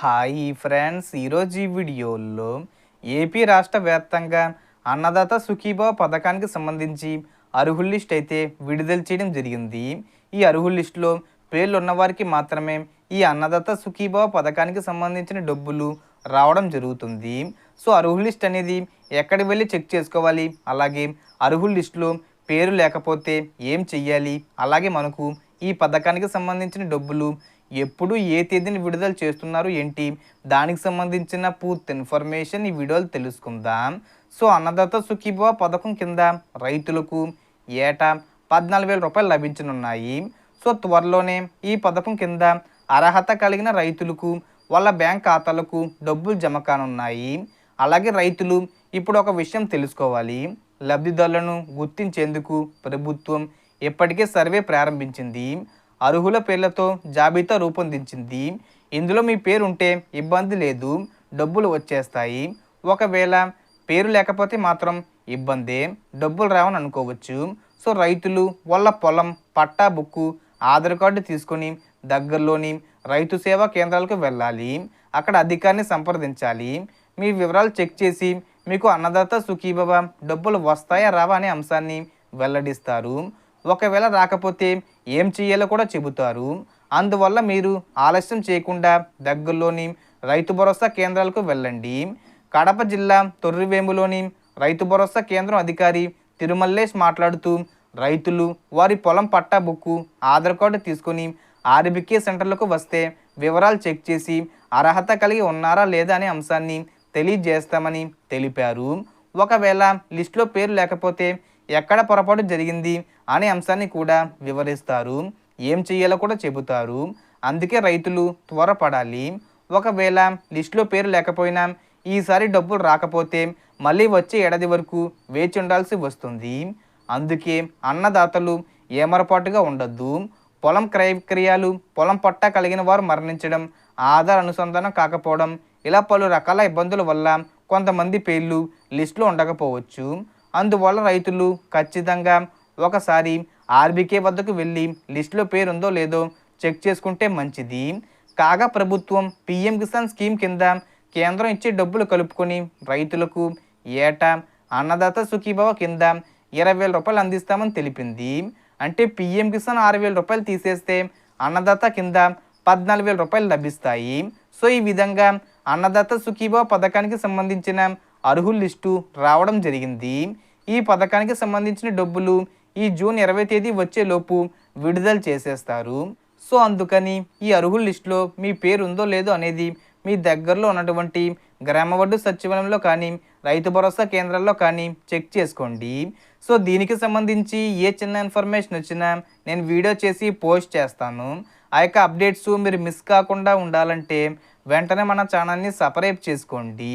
Hi friends ఈరోజు ఈ వీడియోలో ఏపీ రాష్ట్ర వ్యాప్తంగా అన్నదాత సుఖీభావ పథకానికి సంబంధించి అర్హుల లిస్ట్ అయితే విడుదల చేయడం జరిగింది. ఈ అర్హుల లిస్టులో పేర్లు ఉన్నవారికి మాత్రమే ఈ అన్నదాత సుఖీభావ పథకానికి సంబంధించిన డబ్బులు రావడం జరుగుతుంది. సో అర్హుల లిస్ట్ అనేది ఎక్కడికి వెళ్ళి చెక్ చేసుకోవాలి? అలాగే అర్హుల లిస్టులో పేరు లేకపోతే ఏం చెయ్యాలి? అలాగే మనకు ఈ పథకానికి సంబంధించిన డబ్బులు ఎప్పుడు ఏ తేదీని విడుదల చేస్తున్నారు ఏంటి? దానికి సంబంధించిన పూర్తి ఇన్ఫర్మేషన్ ఈ వీడియోలు తెలుసుకుందాం. సో అన్నదాత సుఖీభవ పథకం కింద రైతులకు ఏటా పద్నాలుగు వేల రూపాయలు లభించనున్నాయి. సో త్వరలోనే ఈ పథకం కింద అర్హత కలిగిన రైతులకు వాళ్ళ బ్యాంక్ ఖాతాలకు డబ్బులు జమ కానున్నాయి. అలాగే రైతులు ఇప్పుడు ఒక విషయం తెలుసుకోవాలి. లబ్ధిదారులను గుర్తించేందుకు ప్రభుత్వం ఇప్పటికే సర్వే ప్రారంభించింది. అర్హుల పేర్లతో జాబితా రూపొందించింది. ఇందులో మీ పేరు ఉంటే ఇబ్బంది లేదు డబ్బులు వచ్చేస్తాయి. ఒకవేళ పేరు లేకపోతే మాత్రం ఇబ్బందే డబ్బులు రావని అనుకోవచ్చు. సో రైతులు వాళ్ళ పొలం పట్టా బుక్కు ఆధార్ కార్డు తీసుకొని దగ్గరలోని రైతు సేవా కేంద్రాలకు వెళ్ళాలి. అక్కడ అధికారిని సంప్రదించాలి. మీ వివరాలు చెక్ చేసి మీకు అన్నదాత సుఖీభవ డబ్బులు వస్తాయా రావా అనే అంశాన్ని వెల్లడిస్తారు. ఒకవేళ రాకపోతే ఏం చేయాలో కూడా చెబుతారు. అందువల్ల మీరు ఆలస్యం చేయకుండా దగ్గరలోని రైతు భరోసా కేంద్రాలకు వెళ్ళండి. కడప జిల్లా తొర్రివేములోని రైతు భరోసా కేంద్రం అధికారి తిరుమల్లేష్ మాట్లాడుతూ రైతులు వారి పొలం పట్టా బుక్కు ఆధార్ కార్డు తీసుకొని ఆర్బికే సెంటర్లకు వస్తే వివరాలు చెక్ చేసి అర్హత కలిగి ఉన్నారా లేదా అనే అంశాన్ని తెలియజేస్తామని తెలిపారు. ఒకవేళ లిస్టులో పేరు లేకపోతే ఎక్కడ పొరపాటు జరిగింది అనే అంశాన్ని కూడా వివరిస్తారు. ఏం చేయాలో కూడా చెబుతారు. అందుకే రైతులు త్వరపడాలి. ఒకవేళ లిస్టులో పేరు లేకపోయినా ఈసారి డబ్బులు రాకపోతే మళ్ళీ వచ్చే ఏడాది వరకు వేచి ఉండాల్సి వస్తుంది. అందుకే అన్నదాతలు ఏమరపాటుగా ఉండొద్దు. పొలం క్రయక్రియాలు పొలం పట్టా కలిగిన వారు మరణించడం ఆధార్ అనుసంధానం కాకపోవడం ఇలా పలు రకాల ఇబ్బందుల వల్ల కొంతమంది పేర్లు లిస్టులో ఉండకపోవచ్చు. అందువల్ల రైతులు ఖచ్చితంగా ఒకసారి ఆర్బీకే వద్దకు వెళ్ళి లిస్టులో పేరు ఉందో లేదో చెక్ చేసుకుంటే మంచిది. కాగా ప్రభుత్వం పిఎం కిసాన్ స్కీమ్ కింద కేంద్రం ఇచ్చే డబ్బులు కలుపుకొని రైతులకు ఏటా అన్నదాత సుఖీభవ కింద ఇరవై వేల రూపాయలు అందిస్తామని తెలిపింది. అంటే పిఎం కిసాన్ ఆరు వేల రూపాయలు తీసేస్తే అన్నదాత కింద పద్నాలుగు వేల రూపాయలు లభిస్తాయి. సో ఈ విధంగా అన్నదాత సుఖీభవ పథకానికి సంబంధించిన అర్హుల లిస్టు రావడం జరిగింది. ఈ పథకానికి సంబంధించిన డబ్బులు ఈ జూన్ ఇరవై తేదీ వచ్చేలోపు విడుదల చేసేస్తారు. సో అందుకని ఈ అర్హుల లిస్టులో మీ పేరు ఉందో లేదో అనేది మీ దగ్గరలో ఉన్నటువంటి గ్రామ వడ్డు సచివాలయంలో కానీ రైతు భరోసా కేంద్రాల్లో కానీ చెక్ చేసుకోండి. సో దీనికి సంబంధించి ఏ చిన్న ఇన్ఫర్మేషన్ వచ్చినా నేను వీడియో చేసి పోస్ట్ చేస్తాను. ఆ యొక్క అప్డేట్స్ మీరు మిస్ కాకుండా ఉండాలంటే వెంటనే మన ఛానల్ని సపరేట్ చేసుకోండి.